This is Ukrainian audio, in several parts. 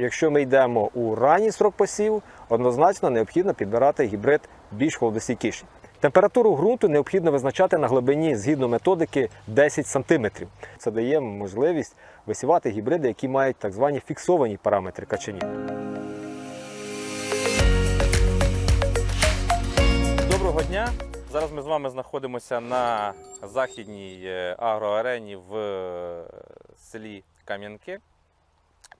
Якщо ми йдемо у ранній срок посіву, однозначно необхідно підбирати гібрид більш холодостійкіший. Температуру ґрунту необхідно визначати на глибині згідно методики 10 см. Це дає можливість висівати гібриди, які мають так звані фіксовані параметри качанів. Доброго дня! Зараз ми з вами знаходимося на західній е, агроарені в е, селі Кам'янки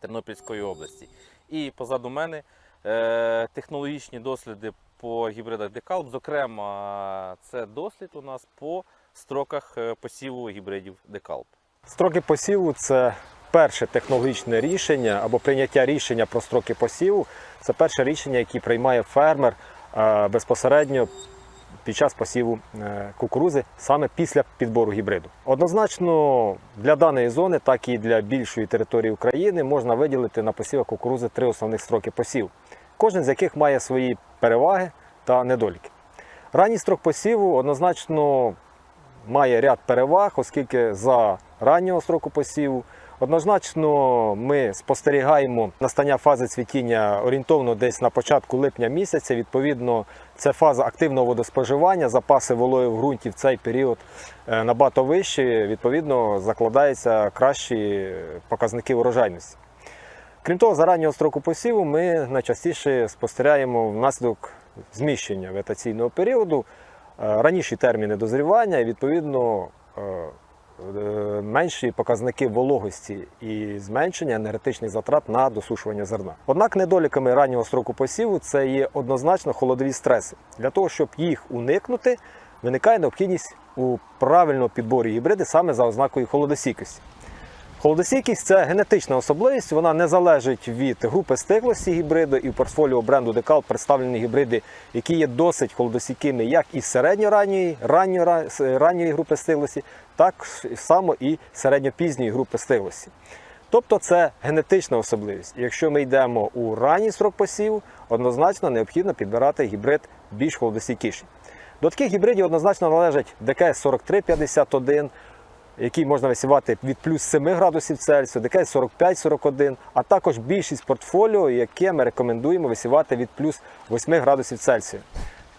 Тернопільської області. І позаду мене е, технологічні досліди по гібридах Декалб. Зокрема, це дослід у нас по строках е, посіву гібридів Декалб. Строки посіву це перше технологічне рішення або прийняття рішення про строки посіву. Це перше рішення, яке приймає фермер е, безпосередньо під час посіву е, кукурузи саме після підбору гібриду. Однозначно для даної зони, так і для більшої території України можна виділити на посівах кукурузи три основних строки посіву, кожен з яких має свої переваги та недоліки. Ранній строк посіву однозначно має ряд переваг, оскільки за раннього строку посіву однозначно ми спостерігаємо настання фази цвітіння орієнтовно десь на початку липня місяця. Відповідно, це фаза активного водоспоживання, запаси вологи в ґрунті в цей період е, набагато вищі. Відповідно, закладаються кращі показники урожайності. Крім того, за раннього строку посіву ми найчастіше спостерігаємо внаслідок зміщення вегетаційного періоду е, раніші терміни дозрівання і відповідно е, менші показники вологості і зменшення енергетичних затрат на досушування зерна. Однак недоліками раннього строку посіву це є однозначно холодові стреси. Для того, щоб їх уникнути, виникає необхідність у правильному підборі гібриди саме за ознакою холодостійкості. Холодостійкість це генетична особливість, вона не залежить від групи стиглості гібриду і в портфоліо бренду Декал представлені гібриди, які є досить холодостійкими як із середньоранньої, ранньої, ранньої групи стиглості, так само і середньопізньої групи стиглості. Тобто це генетична особливість. Якщо ми йдемо у ранній срок посіву, однозначно необхідно підбирати гібрид більш холодостійкіший. До таких гібридів однозначно належать ДКС 4351, який можна висівати від плюс 7 градусів Цельсію, ДКС 45-41, а також більшість портфоліо, яке ми рекомендуємо висівати від плюс 8 градусів Цельсію.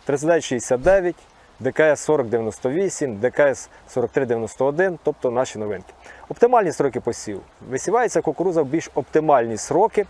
3969, ДКС 4098, ДКС 4391, тобто наші новинки. Оптимальні строки посіву. Висівається кукуруза в більш оптимальні сроки.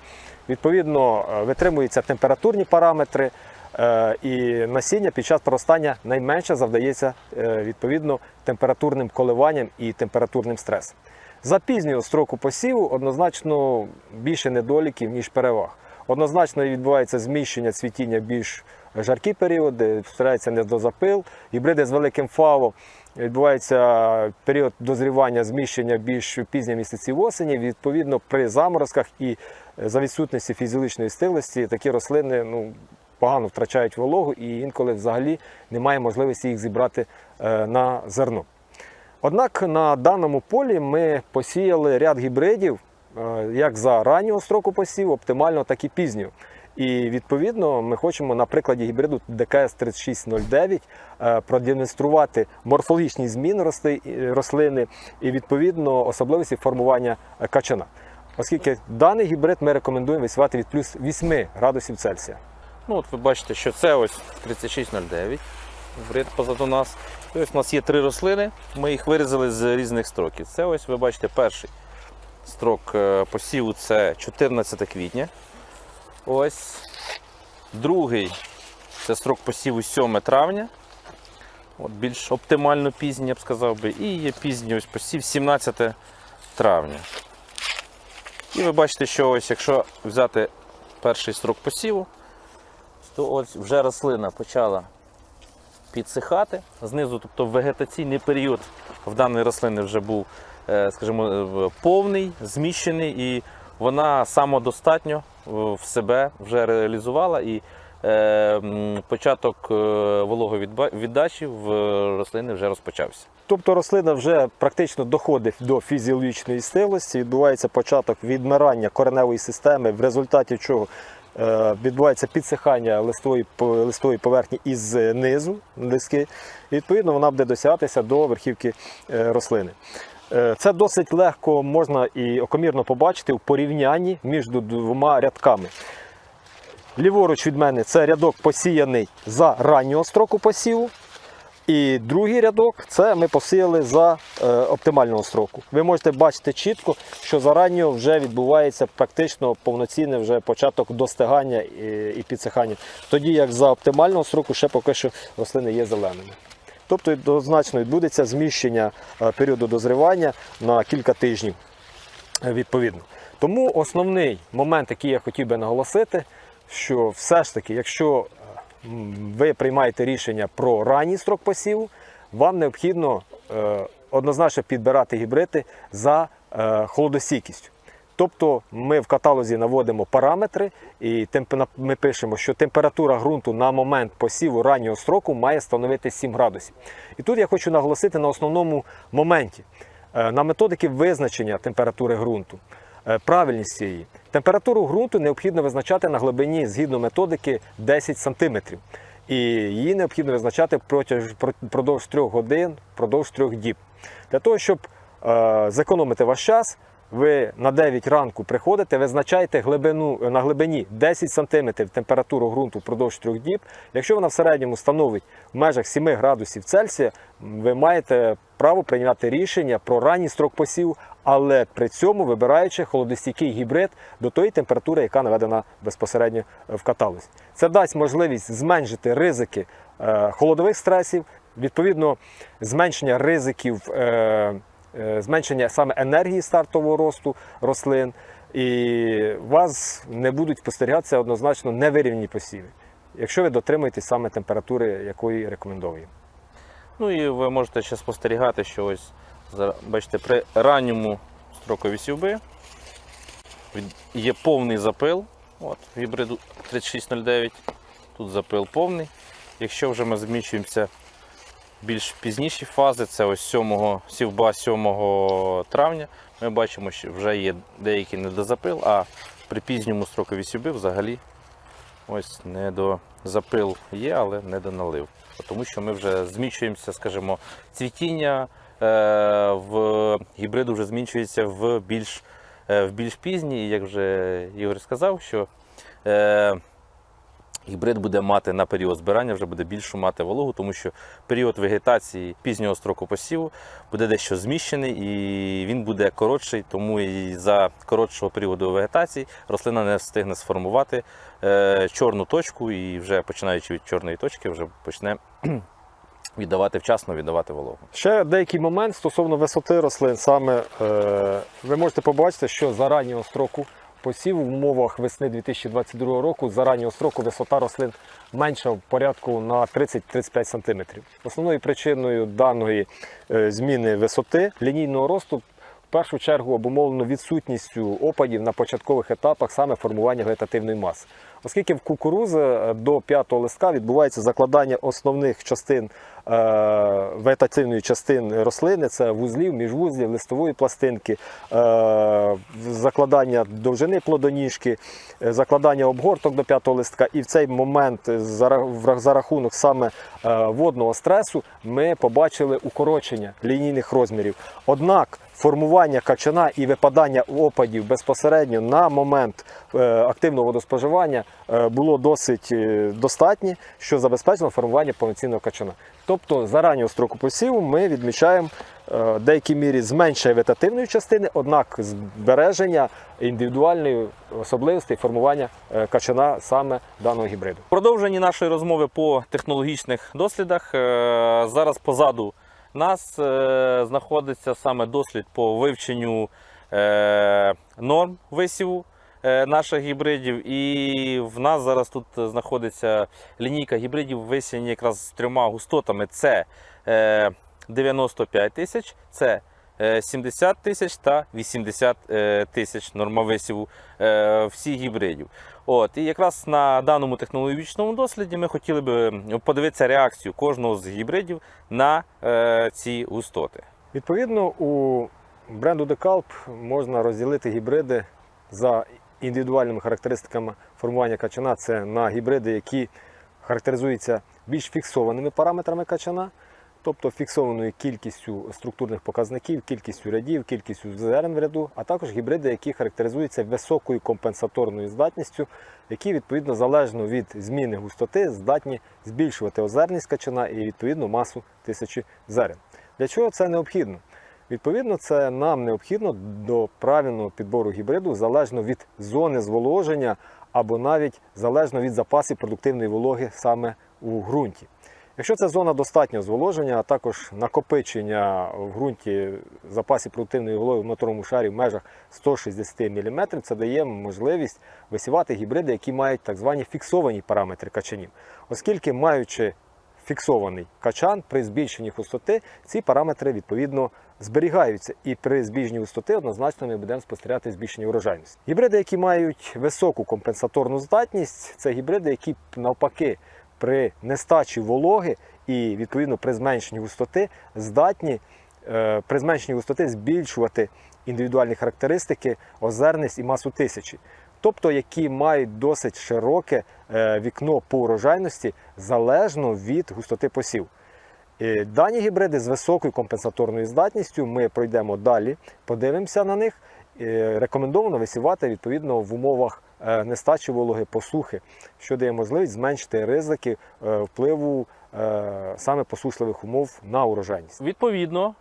Відповідно, е, витримуються температурні параметри, е, і насіння під час проростання найменше завдається е, відповідно температурним коливанням і температурним стресом. За пізнього строку посіву однозначно більше недоліків, ніж переваг. Однозначно відбувається зміщення цвітіння більш жаркі періоди, старається недозапил. Гібриди з великим фаво відбувається період дозрівання зміщення більш пізні місяці осені. Відповідно, при заморозках і за відсутності фізіологічної стиглості такі рослини ну, погано втрачають вологу і інколи взагалі немає можливості їх зібрати е, на зерно. Однак на даному полі ми посіяли ряд гібридів е, як за раннього строку посіву, оптимально, так і пізнього. І відповідно ми хочемо на прикладі гібриду ДКС 3609 е, продемонструвати морфологічні зміни рослини і відповідно особливості формування е, качана. Оскільки даний гібрид ми рекомендуємо висівати від плюс 8 градусів Цельсія. Ну, от ви бачите, що це ось 3609 гібрид позаду нас. І у нас є три рослини, ми їх вирізали з різних строків. Це ось ви бачите перший строк е, посіву це 14 квітня. Ось. Другий це строк посіву 7 травня. От більш оптимально пізній, я б сказав би. І є пізній ось посів 17 травня. І ви бачите, що ось якщо взяти перший строк посіву, то ось вже рослина почала підсихати. Знизу, тобто вегетаційний період в даної рослини вже був, е, скажімо, повний, зміщений, і вона самодостатньо е, в себе вже реалізувала. І е, початок е, вологовіддачі в рослини вже розпочався. Тобто рослина вже практично доходить до фізіологічної стиглості, відбувається початок відмирання кореневої системи, в результаті чого відбувається підсихання листової, листової поверхні із низу листки, і відповідно вона буде досягатися до верхівки рослини. Е, Це досить легко можна і окомірно побачити у порівнянні між двома рядками. Ліворуч від мене це рядок посіяний за раннього строку посіву. І другий рядок це ми посіяли за е, оптимального строку. Ви можете бачити чітко, що за раннього вже відбувається практично повноцінний вже початок достигання і, і підсихання. Тоді як за оптимального строку ще поки що рослини є зеленими. Тобто однозначно відбудеться зміщення е, періоду дозрівання на кілька тижнів е, відповідно. Тому основний момент, який я хотів би наголосити, що все ж таки, якщо е, ви приймаєте рішення про ранній строк посіву, вам необхідно однозначно підбирати гібриди за холодостійкістю. Тобто ми в каталозі наводимо параметри і ми пишемо, що температура ґрунту на момент посіву раннього строку має становити 7 градусів. І тут я хочу наголосити на основному моменті, е, на методики визначення температури ґрунту, е, правильність її. Температуру ґрунту необхідно визначати на глибині згідно методики 10 см. І її необхідно визначати впродовж 3 годин, впродовж 3 діб. Для того, щоб е, зекономити ваш час, ви на 9 ранку приходите, визначаєте глибину, на глибині 10 см температуру ґрунту впродовж 3 діб. Якщо вона в середньому становить в межах 7 градусів Цельсія, ви маєте право прийняти рішення про ранній строк посіву, але при цьому вибираючи холодостійкий гібрид до тої температури, яка наведена безпосередньо в каталозі. Це дасть можливість зменшити ризики е, холодових стресів, відповідно, зменшення ризиків. Е, зменшення саме енергії стартового росту рослин, і у вас не будуть спостерігатися однозначно невирівні посіви, якщо ви дотримуєтесь саме температури, якої рекомендуємо. Ну і ви можете ще спостерігати, що ось бачите, при ранньому строкові сівби є повний запил. От, гібриду 3609. Тут запил повний. Якщо вже ми зміщуємося більш пізніші фази, це ось 7, сівба 7 травня, ми бачимо, що вже є деякий недозапил, а при пізньому строкові сівби взагалі ось недозапил є, але недоналив. Тому що ми вже зміщуємося, скажімо, цвітіння е, в гібриду вже змінчується в більш, е, в більш пізній. І як вже Ігор сказав, що е, гібрид буде мати на період збирання, вже буде більшу мати вологу, тому що період вегетації пізнього строку посіву буде дещо зміщений і він буде коротший, тому і за коротшого періоду вегетації рослина не встигне сформувати е, чорну точку і вже починаючи від чорної точки, вже почне віддавати вчасно, віддавати вологу. Ще деякий момент стосовно висоти рослин. Саме е, ви можете побачити, що за раннього строку посіву в умовах весни 2022 року за раннього строку висота рослин менша в порядку на 30-35 см. Основною причиною даної е, зміни висоти лінійного росту в першу чергу обумовлено відсутністю опадів на початкових етапах саме формування вегетативної маси. Оскільки в кукурузи е, до п'ятого листка відбувається закладання основних частин е, вегетативної частини рослини, це вузлів, міжвузлів, листової пластинки, е, закладання довжини плодоніжки, закладання обгорток до п'ятого листка. І в цей момент за, рахунок саме водного стресу ми побачили укорочення лінійних розмірів. Однак формування качана і випадання опадів безпосередньо на момент е, активного водоспоживання е, було досить е, достатнє, що забезпечило формування повноцінного качана. Тобто за раннього строку посіву ми відмічаємо в деякій мірі зменшення вегетативної частини, однак збереження індивідуальної особливості формування качана саме даного гібриду. В продовженні нашої розмови по технологічних дослідах. Зараз позаду нас е, знаходиться саме дослід по вивченню е, норм висіву е, наших гібридів. І в нас зараз тут знаходиться лінійка гібридів висіяні якраз з трьома густотами. Це е, 95 тисяч, це е, 70 тисяч та 80 е, тисяч е, всіх гібридів. От, і якраз на даному технологічному досліді ми хотіли би подивитися реакцію кожного з гібридів на е, ці густоти. Відповідно, у бренду Decalp можна розділити гібриди за індивідуальними характеристиками формування качана. Це на гібриди, які характеризуються більш фіксованими параметрами качана, тобто фіксованою кількістю структурних показників, кількістю рядів, кількістю зерен в ряду, а також гібриди, які характеризуються високою компенсаторною здатністю, які відповідно залежно від зміни густоти здатні збільшувати озерність качана і відповідно масу тисячі зерен. Для чого це необхідно? Відповідно, це нам необхідно до правильного підбору гібриду залежно від зони зволоження або навіть залежно від запасів продуктивної вологи саме у ґрунті. Якщо це зона достатнього зволоження, а також накопичення в ґрунті запасів продуктивної вологи в моторному шарі в межах 160 мм, це дає можливість висівати гібриди, які мають так звані фіксовані параметри качанів. Оскільки маючи фіксований качан при збільшенні густоти, ці параметри відповідно зберігаються. І при збільшенні густоти однозначно ми будемо спостерігати збільшення урожайності. Гібриди, які мають високу компенсаторну здатність, це гібриди, які навпаки при нестачі вологи і відповідно при зменшенні густоти здатні е, при зменшенні густоти збільшувати індивідуальні характеристики, озерність і масу тисячі. Тобто, які мають досить широке е, вікно по урожайності залежно від густоти посів. Е, Дані гібриди з високою компенсаторною здатністю ми пройдемо далі, подивимося на них. Рекомендовано висівати відповідно в умовах нестачі вологи посухи, що дає можливість зменшити ризики е, впливу е, саме посушливих умов на урожайність. Відповідно,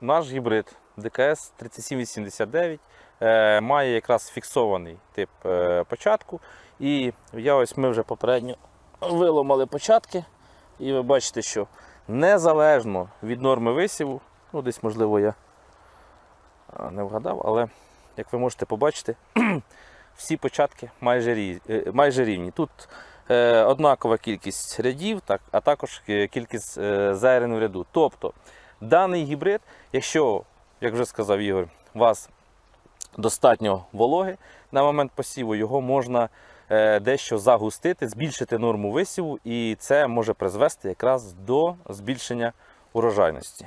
наш гібрид ДКС 3789 е, має якраз фіксований тип е, початку. І я ось ми вже попередньо виломали початки. І ви бачите, що незалежно від норми висіву, ну десь можливо я не вгадав, але як ви можете побачити, всі початки майже, е, майже рівні. Тут е, однакова кількість рядів, так, а також е, кількість зерен в ряду. Тобто даний гібрид, якщо, як вже сказав Ігор, у вас достатньо вологи на момент посіву, його можна дещо загустити, збільшити норму висіву, і це може призвести якраз до збільшення урожайності.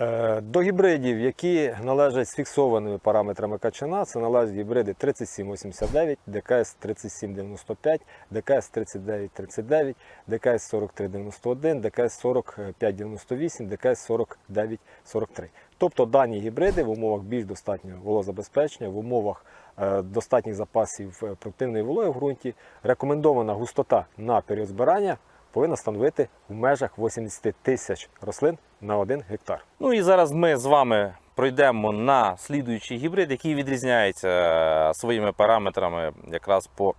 Е, До гібридів, які належать з фіксованими параметрами качана, це належать гібриди 3789, ДКС 3795, ДКС 3939, ДКС 4391, ДКС 4598, ДКС 4943. Тобто дані гібриди в умовах більш достатнього волозабезпечення, в умовах е, достатніх запасів е, продуктивної вологи в ґрунті, рекомендована густота на період збирання повинна становити в межах 80 тисяч рослин на 1 гектар. Ну і зараз ми з вами пройдемо на слідуючий гібрид, який відрізняється е, своїми параметрами якраз по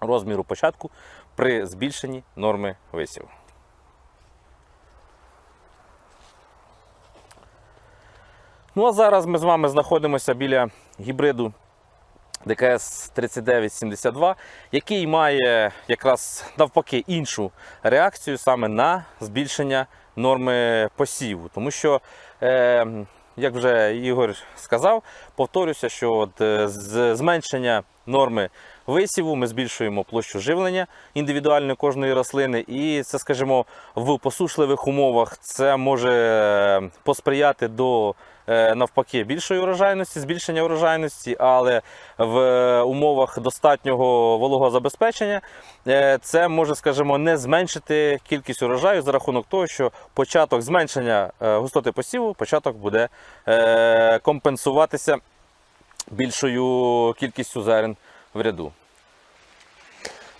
розміру початку при збільшенні норми висіву. Ну а зараз ми з вами знаходимося біля гібриду ДКС 3972, який має якраз навпаки іншу реакцію саме на збільшення норми посіву. Тому що, е, як вже Ігор сказав, повторюся, що от, е, зменшення норми висіву. Ми збільшуємо площу живлення індивідуальної кожної рослини, і це, скажімо, в посушливих умовах це може е, посприяти до е, навпаки більшої урожайності, збільшення урожайності, але в е, умовах достатнього вологозабезпечення е, це може, скажімо, не зменшити кількість урожаю за рахунок того, що початок зменшення густоти посіву, початок буде компенсуватися більшою кількістю зерен в ряду.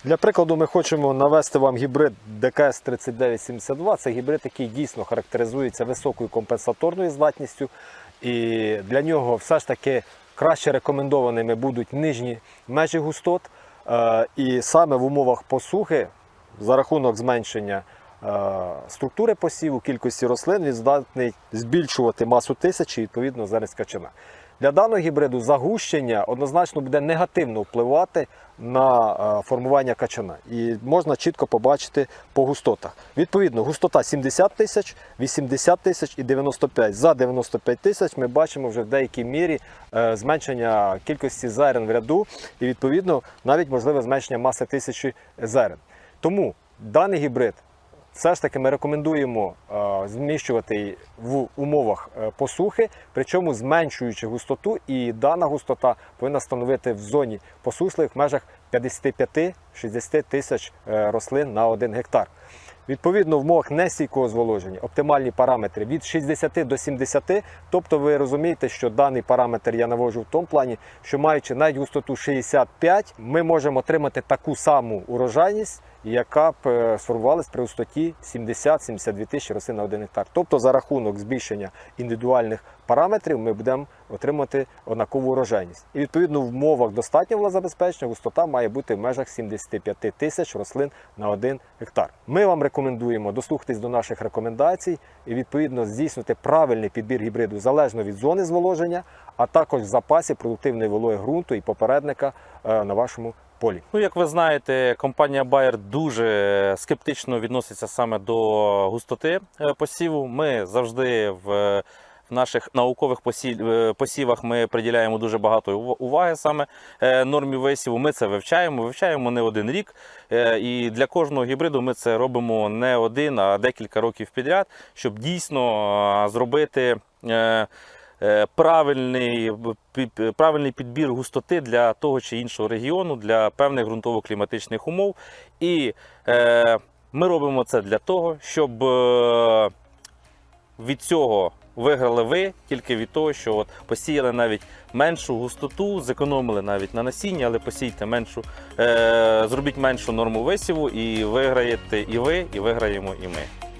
Для прикладу, ми хочемо навести вам гібрид ДКС 3972. Це гібрид, який дійсно характеризується високою компенсаторною здатністю. І для нього все ж таки краще рекомендованими будуть нижні межі густот. Е, І саме в умовах посухи, за рахунок зменшення е, структури посіву, кількості рослин, він здатний збільшувати масу тисячі, відповідно, зараз качана. Для даного гібриду загущення однозначно буде негативно впливати на е, формування качана. І можна чітко побачити по густотах. Відповідно, густота 70 тисяч, 80 тисяч і 95. За 95 тисяч ми бачимо вже в деякій мірі е, зменшення кількості зерен в ряду і відповідно навіть можливе зменшення маси тисячі зерен. Тому даний гібрид все ж таки ми рекомендуємо е, зміщувати в умовах е, посухи, причому зменшуючи густоту, і дана густота повинна становити в зоні посушливих межах 55-60 тисяч е, рослин на 1 гектар. Відповідно, в умовах нестійкого зволоження оптимальні параметри від 60 до 70. Тобто ви розумієте, що даний параметр я навожу в тому плані, що маючи навіть густоту 65, ми можемо отримати таку саму урожайність, яка б е, сформувалась при густоті 70-72 тисячі рослин на 1 гектар. Тобто за рахунок збільшення індивідуальних параметрів ми будемо отримати однакову урожайність. І відповідно в умовах достатнього влагозабезпечення густота має бути в межах 75 тисяч рослин на 1 гектар. Ми вам рекомендуємо дослухатись до наших рекомендацій і відповідно здійснити правильний підбір гібриду залежно від зони зволоження, а також в запасі продуктивної вологи ґрунту і попередника е, на вашому полі. Ну, як ви знаєте, компанія Bayer дуже скептично відноситься саме до густоти е, посіву. Ми завжди в в наших наукових е, посівах ми приділяємо дуже багато уваги саме е, нормі висіву. Ми це вивчаємо, вивчаємо не один рік. Е, І для кожного гібриду ми це робимо не один, а декілька років підряд, щоб дійсно е, зробити. Е, Правильний, правильний підбір густоти для того чи іншого регіону, для певних ґрунтово-кліматичних умов. І е, ми робимо це для того, щоб е, від цього виграли ви, тільки від того, що от посіяли навіть меншу густоту, зекономили навіть на насінні, але посійте меншу, е, зробіть меншу норму висіву, і виграєте і ви, і виграємо і ми.